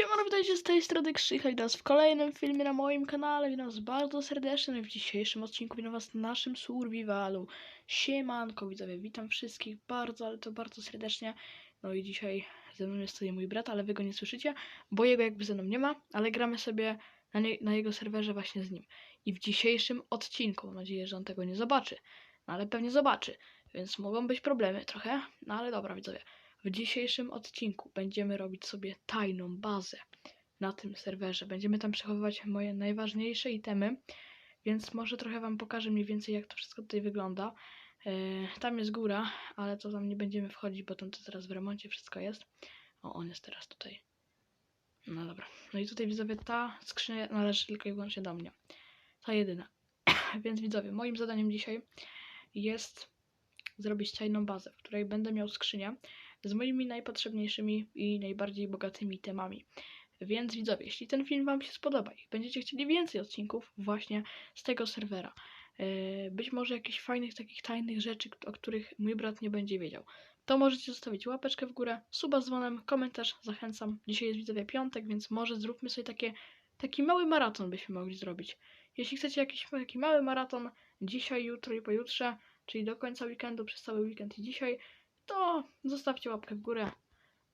Siemano, witajcie z tej strony Krzycha i teraz w kolejnym filmie na moim kanale. Witam was bardzo serdecznie no w dzisiejszym odcinku witam was na naszym survivalu. Siemanko widzowie, witam wszystkich bardzo, ale to bardzo serdecznie. No i dzisiaj ze mną jest tutaj mój brat, ale wy go nie słyszycie, bo jego jakby ze mną nie ma, ale gramy sobie na, nie, na jego serwerze właśnie z nim. I w dzisiejszym odcinku, mam nadzieję, że on tego nie zobaczy, no ale pewnie zobaczy, więc mogą być problemy trochę, no ale dobra widzowie. W dzisiejszym odcinku będziemy robić sobie tajną bazę na tym serwerze. Będziemy tam przechowywać moje najważniejsze itemy, więc może trochę Wam pokażę mniej więcej jak to wszystko tutaj wygląda. E, tam jest góra, ale to tam nie będziemy wchodzić, bo tam to teraz w remoncie wszystko jest. O, on jest teraz tutaj. No dobra. No i tutaj widzowie, ta skrzynia należy tylko i wyłącznie do mnie. Ta jedyna. Więc widzowie, moim zadaniem dzisiaj jest zrobić tajną bazę, w której będę miał skrzynię z moimi najpotrzebniejszymi i najbardziej bogatymi temami. Więc widzowie, jeśli ten film Wam się spodoba i będziecie chcieli więcej odcinków właśnie z tego serwera, yy, być może jakichś fajnych takich tajnych rzeczy, o których mój brat nie będzie wiedział, to możecie zostawić łapeczkę w górę, suba z dzwonem, komentarz, zachęcam. Dzisiaj jest widzowie piątek, więc może zróbmy sobie takie, taki mały maraton byśmy mogli zrobić. Jeśli chcecie jakiś taki mały maraton dzisiaj, jutro i pojutrze, czyli do końca weekendu, przez cały weekend i dzisiaj, to zostawcie łapkę w górę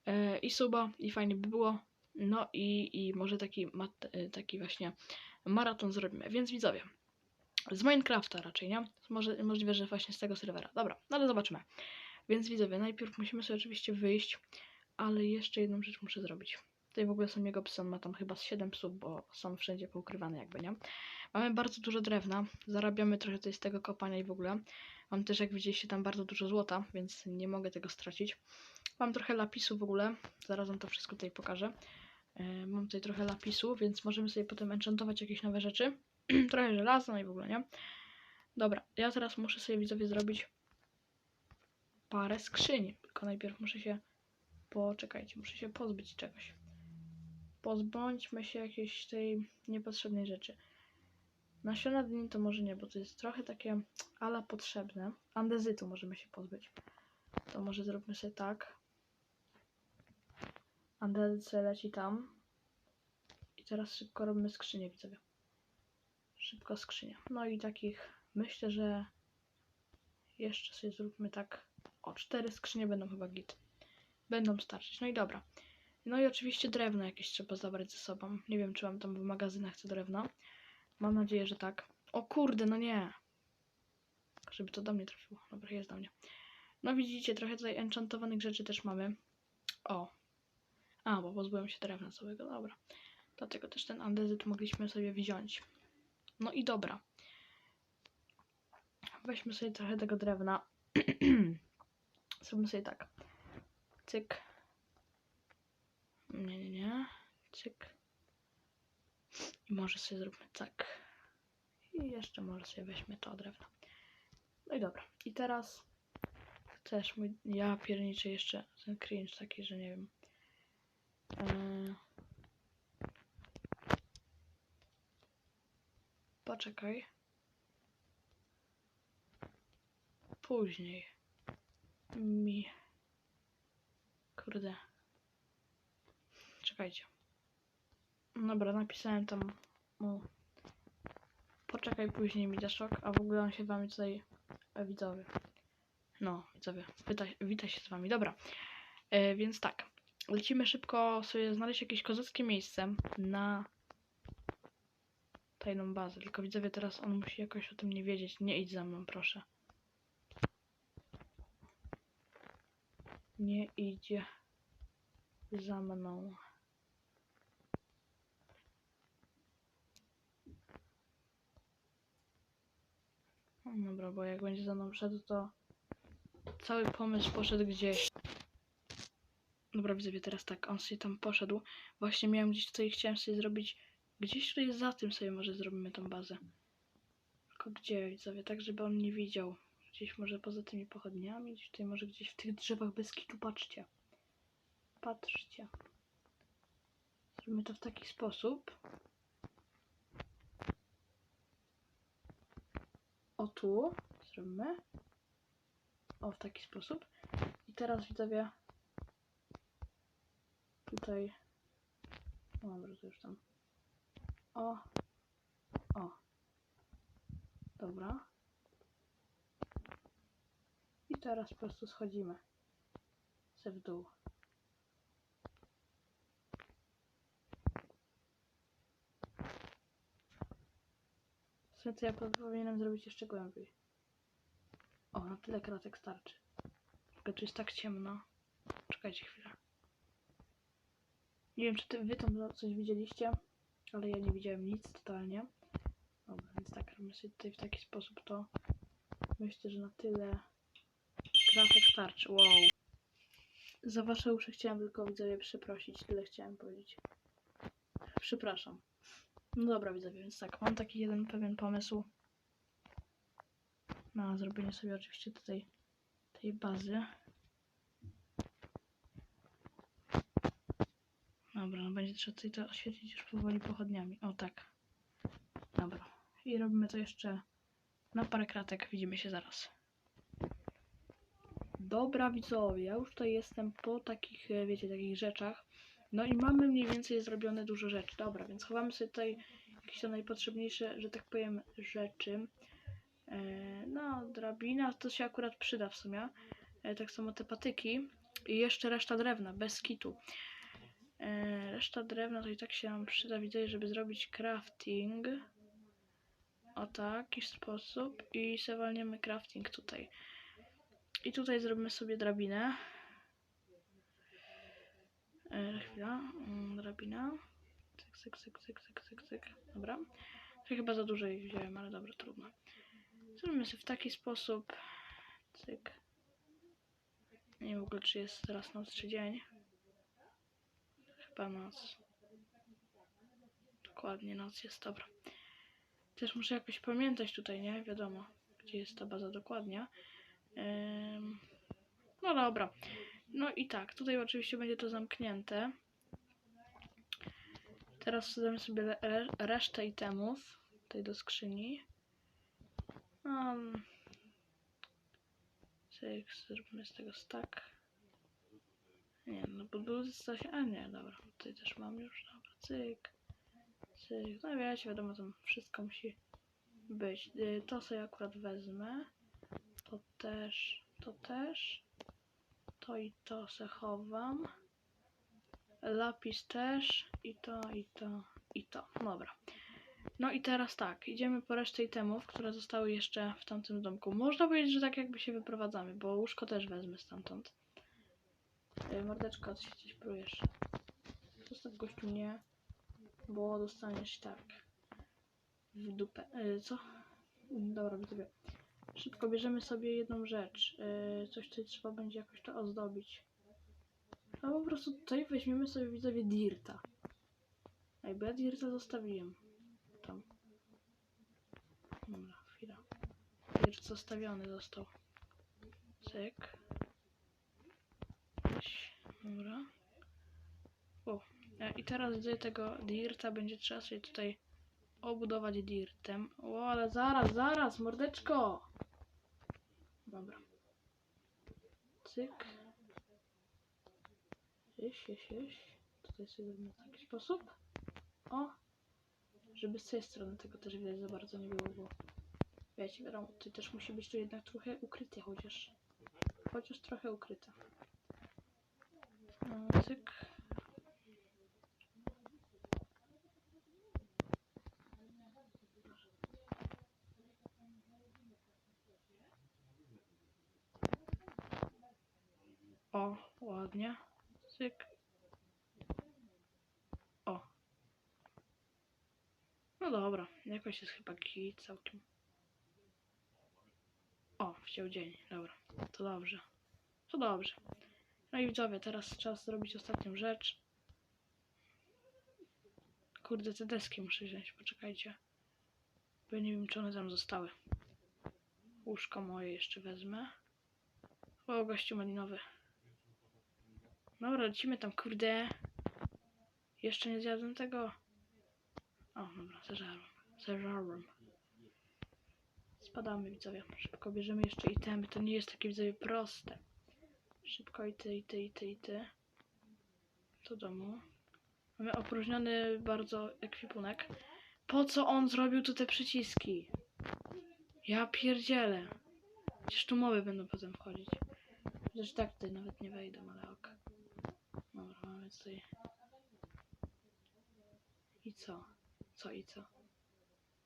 e, i suba i fajnie by było. No i, i może taki, e, taki właśnie maraton zrobimy. Więc widzowie, z Minecrafta raczej, nie? Może, możliwe, że właśnie z tego serwera. Dobra, no ale zobaczymy. Więc widzowie, najpierw musimy sobie oczywiście wyjść, ale jeszcze jedną rzecz muszę zrobić. Tutaj w ogóle są jego on ma tam chyba z 7 psów, bo są wszędzie poukrywane jakby, nie? Mamy bardzo dużo drewna, zarabiamy trochę tutaj z tego kopania i w ogóle. Mam też, jak widzieliście, tam bardzo dużo złota, więc nie mogę tego stracić. Mam trochę lapisu w ogóle, zaraz wam to wszystko tutaj pokażę. Yy, mam tutaj trochę lapisu, więc możemy sobie potem enchantować jakieś nowe rzeczy. trochę żelaza, no i w ogóle, nie? Dobra, ja teraz muszę sobie widzowie zrobić parę skrzyni. Tylko najpierw muszę się... Poczekajcie, muszę się pozbyć czegoś. Pozbądźmy się jakiejś tej niepotrzebnej rzeczy. Nasiona dyni to może nie, bo to jest trochę takie ala potrzebne. Andezytu możemy się pozbyć. To może zróbmy sobie tak. Andezyt leci tam. I teraz szybko robimy skrzynię, widzowie. Szybko skrzynia. No i takich, myślę, że jeszcze sobie zróbmy tak. O, cztery skrzynie będą chyba git. Będą starczyć. No i dobra. No i oczywiście drewno jakieś trzeba zabrać ze sobą. Nie wiem, czy mam tam w magazynach co drewno. Mam nadzieję, że tak. O kurde, no nie. Żeby to do mnie trafiło. Dobra, jest do mnie. No widzicie, trochę tutaj enchantowanych rzeczy też mamy. O. A, bo pozbyłem się drewna całego, dobra. Dlatego też ten andezyt mogliśmy sobie wziąć. No i dobra. Weźmy sobie trochę tego drewna. Zrobimy sobie tak. Cyk. Nie, nie, nie. Cyk. I może sobie zróbmy tak. I jeszcze może sobie weźmy to drewno. No i dobra. I teraz też mój, ja pierniczę jeszcze ten cringe taki, że nie wiem. Eee... Poczekaj. Później. Mi. Kurde. Czekajcie. Dobra, napisałem tam mu. Poczekaj, później mi da szok, a w ogóle on się wami tutaj e, widzowie. No, widzowie, witaj, witaj się z wami. Dobra, e, więc tak. Lecimy szybko sobie znaleźć jakieś kozackie miejsce na tajną bazę. Tylko widzowie, teraz on musi jakoś o tym nie wiedzieć. Nie idź za mną, proszę. Nie idzie za mną. Dobra, bo jak będzie za mną szedł, to cały pomysł poszedł gdzieś. Dobra, widzowie, teraz tak, on sobie tam poszedł. Właśnie miałem gdzieś tutaj, chciałem sobie zrobić, gdzieś tutaj za tym sobie może zrobimy tą bazę. Tylko gdzie, widzowie, tak żeby on nie widział. Gdzieś może poza tymi pochodniami, gdzieś tutaj może gdzieś w tych drzewach bez kitu, patrzcie. Patrzcie. Zrobimy to w taki sposób. O tu zrobimy. O, w taki sposób. I teraz widzowie tutaj No dobra, to już tam. O. O. Dobra. I teraz po prostu schodzimy. Se w dół. Sumie to ja po- powinienem zrobić jeszcze głębiej. O, na tyle kratek starczy. Tylko tu jest tak ciemno. Czekajcie chwilę. Nie wiem, czy ty, wy tam coś widzieliście, ale ja nie widziałem nic totalnie. Dobra, więc tak, robimy sobie tutaj w taki sposób to. Myślę, że na tyle kratek starczy. Wow. Za wasze uszy chciałem tylko widzowie przeprosić, tyle chciałem powiedzieć. Przepraszam. No dobra widzowie, więc tak, mam taki jeden pewien pomysł na zrobienie sobie oczywiście tutaj tej bazy. Dobra, no będzie trzeba tutaj to oświetlić już powoli pochodniami. O tak. Dobra. I robimy to jeszcze na parę kratek. Widzimy się zaraz. Dobra widzowie, ja już tutaj jestem po takich, wiecie, takich rzeczach. No i mamy mniej więcej zrobione dużo rzeczy. Dobra, więc chowamy sobie tutaj jakieś te najpotrzebniejsze, że tak powiem, rzeczy. E, no, drabina to się akurat przyda w sumie. E, tak samo te patyki. I jeszcze reszta drewna, bez kitu. E, reszta drewna to i tak się nam przyda, widzę, żeby zrobić crafting. O taki sposób. I se walniemy crafting tutaj. I tutaj zrobimy sobie drabinę. E, chwila. Mm, drabina. Cyk, cyk, cyk, cyk, cyk, cyk, cyk. Dobra. To chyba za dużo ich wziąłem, ale dobra, trudno. Zrobimy sobie w taki sposób. Cyk. Nie wiem w ogóle, czy jest teraz noc, czy dzień. Chyba noc. Dokładnie noc jest, dobra. Też muszę jakoś pamiętać tutaj, nie? Wiadomo, gdzie jest ta baza dokładnie. No dobra. No i tak, tutaj oczywiście będzie to zamknięte. Teraz damy sobie re- resztę itemów tutaj do skrzyni. Um, cyk, zrobimy z tego stack. Nie, no bo był się. A nie, dobra, tutaj też mam już, dobra, cyk, cyk. No wiecie, wiadomo, tam wszystko musi być. Y, To sobie akurat wezmę. To też, to też. To i to se chowam. Lapis też. I to, i to, i to. Dobra. No i teraz tak, idziemy po resztę itemów, które zostały jeszcze w tamtym domku. Można powiedzieć, że tak jakby się wyprowadzamy, bo łóżko też wezmę stamtąd. Ej, mordeczko, ty się coś prujesz. Zostaw gościu nie, bo dostaniesz tak w dupę. Ej, co? Dobra, widzowie. Szybko bierzemy sobie jedną rzecz. Ej, coś, co trzeba będzie jakoś to ozdobić. A po prostu tutaj weźmiemy sobie widzowie dirta. Ej, bo ja dirta zostawiłem. Tam. Dobra, chwila. Dirt zostawiony został. Cyk. Dobra. O, e, i teraz do tego dirta będzie trzeba sobie tutaj obudować dirtem. O, ale zaraz, zaraz, mordeczko! Dobra. Cyk. Jeś, jeś, jeś. Tutaj sobie zrobimy w taki sposób. O! Żeby z tej strony tego też widać za bardzo nie było, bo wiecie, wiadomo, tutaj też musi być tu jednak trochę ukryte chociaż. Chociaż trochę ukryte. No, cyk. O, ładnie. Cyk. O. No dobra, jakoś jest chyba git całkiem. O, wciął dzień, dobra. To dobrze. To dobrze. No i widzowie, teraz czas zrobić ostatnią rzecz. Kurde, te deski muszę wziąć, poczekajcie. Bo nie wiem, czy one tam zostały. Łóżko moje jeszcze wezmę. O, gościu malinowy. Dobra, lecimy tam, kurde. Jeszcze nie zjadłem tego. O, dobra, zeżarłem. Zeżarłem. Spadamy, widzowie. Szybko bierzemy jeszcze itemy. To nie jest takie, widzowie, proste. Szybko i ty, i ty, i ty, i ty. Do domu. Mamy opróżniony bardzo ekwipunek. Po co on zrobił tu te przyciski? Ja pierdzielę. Przecież tu mowy będą potem wchodzić. Zresztą tak tutaj nawet nie wejdą, ale ok. Dobra, mamy tutaj... I co? Co i co?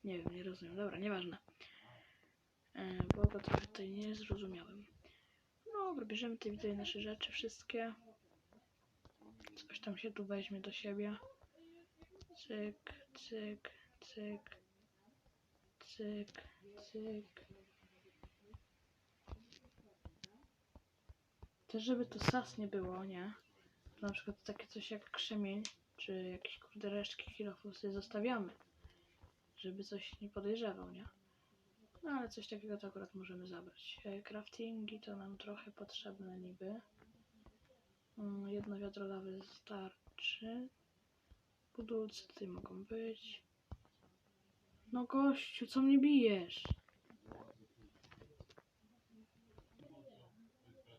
Nie wiem, nie rozumiem. Dobra, nieważne. E, bo go trochę tutaj nie zrozumiałem. Dobra, bierzemy tutaj widzę nasze rzeczy wszystkie. Coś tam się tu weźmie do siebie. Cyk, cyk, cyk, cyk, cyk. Też żeby to sas nie było, nie? Na przykład takie coś jak krzemień, czy jakieś kurde resztki kilofu sobie zostawiamy. Żeby coś nie podejrzewał, nie? No ale coś takiego to akurat możemy zabrać. E, Craftingi to nam trochę potrzebne niby. Mm, Jedno wiadro lawy starczy. Budulce tutaj mogą być. No gościu, co mnie bijesz?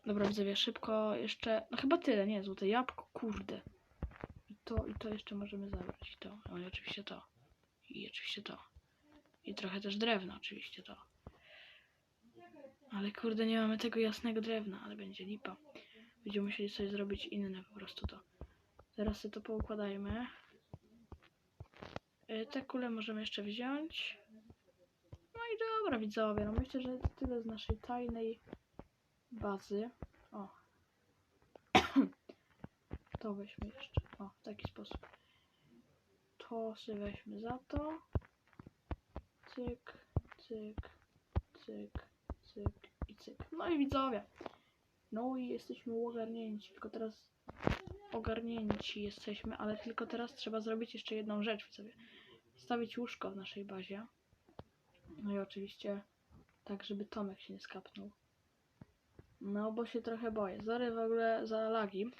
Dobra, widzowie, szybko jeszcze... No chyba tyle, nie, złote jabłko, kurde. To, i to jeszcze możemy zabrać. I to, no i oczywiście to. I oczywiście to. I trochę też drewna, oczywiście to. Ale kurde, nie mamy tego jasnego drewna, ale będzie lipa. Będziemy musieli sobie zrobić inne po prostu to. Teraz sobie to poukładajmy. Y, Te kule możemy jeszcze wziąć. No i dobra, widzowie. No myślę, że tyle z naszej tajnej bazy. O. To weźmy jeszcze. O, w taki sposób. To sobie weźmy za to. Cyk, cyk, cyk, cyk i cyk. No i widzowie. No i jesteśmy ogarnięci. Tylko teraz ogarnięci jesteśmy, ale tylko teraz trzeba zrobić jeszcze jedną rzecz widzowie. Stawić łóżko w naszej bazie. No i oczywiście tak, żeby Tomek się nie skapnął. No, bo się trochę boję. Sorry w ogóle za lagi.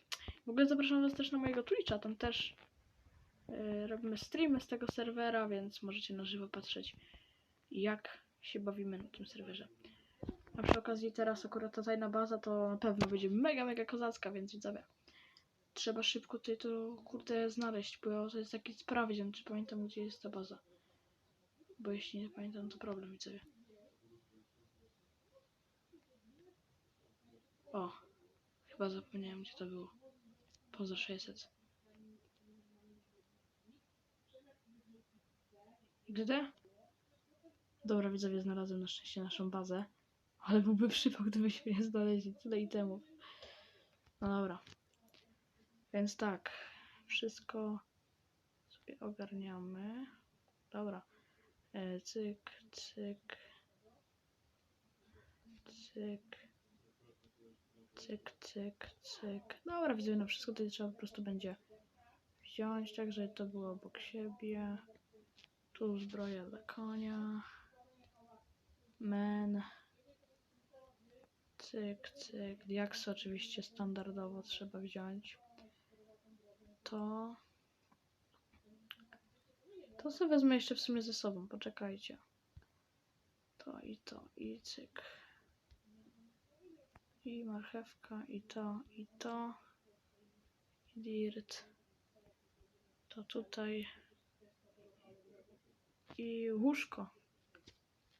W ogóle zapraszam was też na mojego Twitcha, tam też yy, robimy streamy z tego serwera, więc możecie na żywo patrzeć jak się bawimy na tym serwerze. A przy okazji teraz akurat ta tajna baza to na pewno będzie mega, mega kozacka, więc widzowie. Trzeba szybko tutaj to kurde znaleźć, bo to jest taki sprawdzian, czy pamiętam gdzie jest ta baza. Bo jeśli nie pamiętam to problem widzowie. O, chyba zapomniałem gdzie to było. Poza 600. Gdzie? Dobra, widzowie, znalazłem na szczęście naszą bazę. Ale byłby przypał, gdybyśmy nie znaleźli tyle itemów. No dobra. Więc tak, wszystko sobie ogarniamy. Dobra. E, cyk, cyk. Cyk. Cyk, cyk, cyk. Dobra, widzę, no wszystko tutaj trzeba po prostu będzie wziąć, tak żeby to było obok siebie. Tu zbroja dla konia. Men. Cyk, cyk. Diaksy oczywiście standardowo trzeba wziąć. To. To sobie wezmę jeszcze w sumie ze sobą, poczekajcie. To i to, i cyk. I marchewka, i to, i to. I dirt. To tutaj. I łóżko.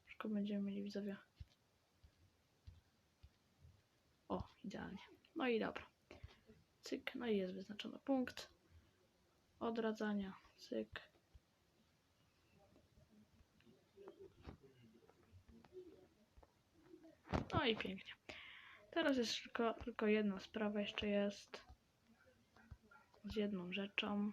Łóżko będziemy mieli widzowie. O, idealnie. No i dobra. Cyk, no i jest wyznaczony punkt. Odradzania. Cyk. No i pięknie. Teraz jest tylko, tylko jedna sprawa jeszcze jest. Z jedną rzeczą.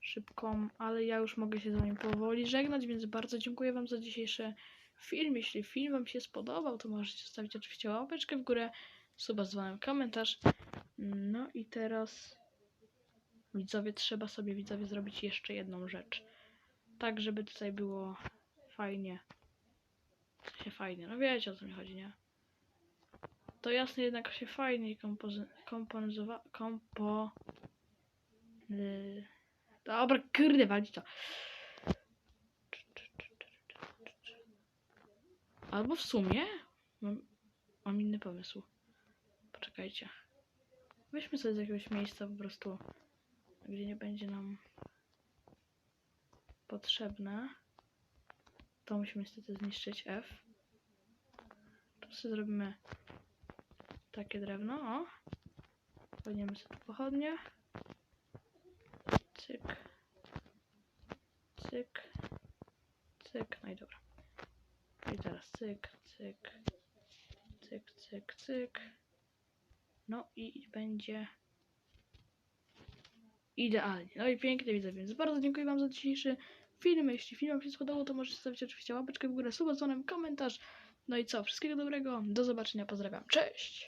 Szybką, ale ja już mogę się z wami powoli żegnać, więc bardzo dziękuję wam za dzisiejszy film. Jeśli film wam się spodobał, to możecie zostawić oczywiście łapeczkę w górę, suba z komentarz. No i teraz widzowie, trzeba sobie widzowie zrobić jeszcze jedną rzecz. Tak, żeby tutaj było fajnie. W sensie fajnie, no wiecie o co mi chodzi, nie? To jasne jednak się fajnie komponozowa... kompo... Yy... Dobra, kurde, walić to. Albo w sumie mam, mam inny pomysł. Poczekajcie. Weźmy sobie z jakiegoś miejsca po prostu gdzie nie będzie nam potrzebne. To musimy niestety zniszczyć F. Tu sobie zrobimy takie drewno, o. Weźmiemy sobie tu pochodnie. Cyk. Cyk. Cyk. No i dobra. I teraz cyk, cyk. Cyk, cyk, cyk. No i będzie idealnie. No i pięknie widzę, więc bardzo dziękuję Wam za dzisiejszy film. Jeśli film Wam się spodobał, to możecie zostawić oczywiście łapeczkę w górę, suba, dzwonem, komentarz. No i co, wszystkiego dobrego, do zobaczenia, pozdrawiam, cześć!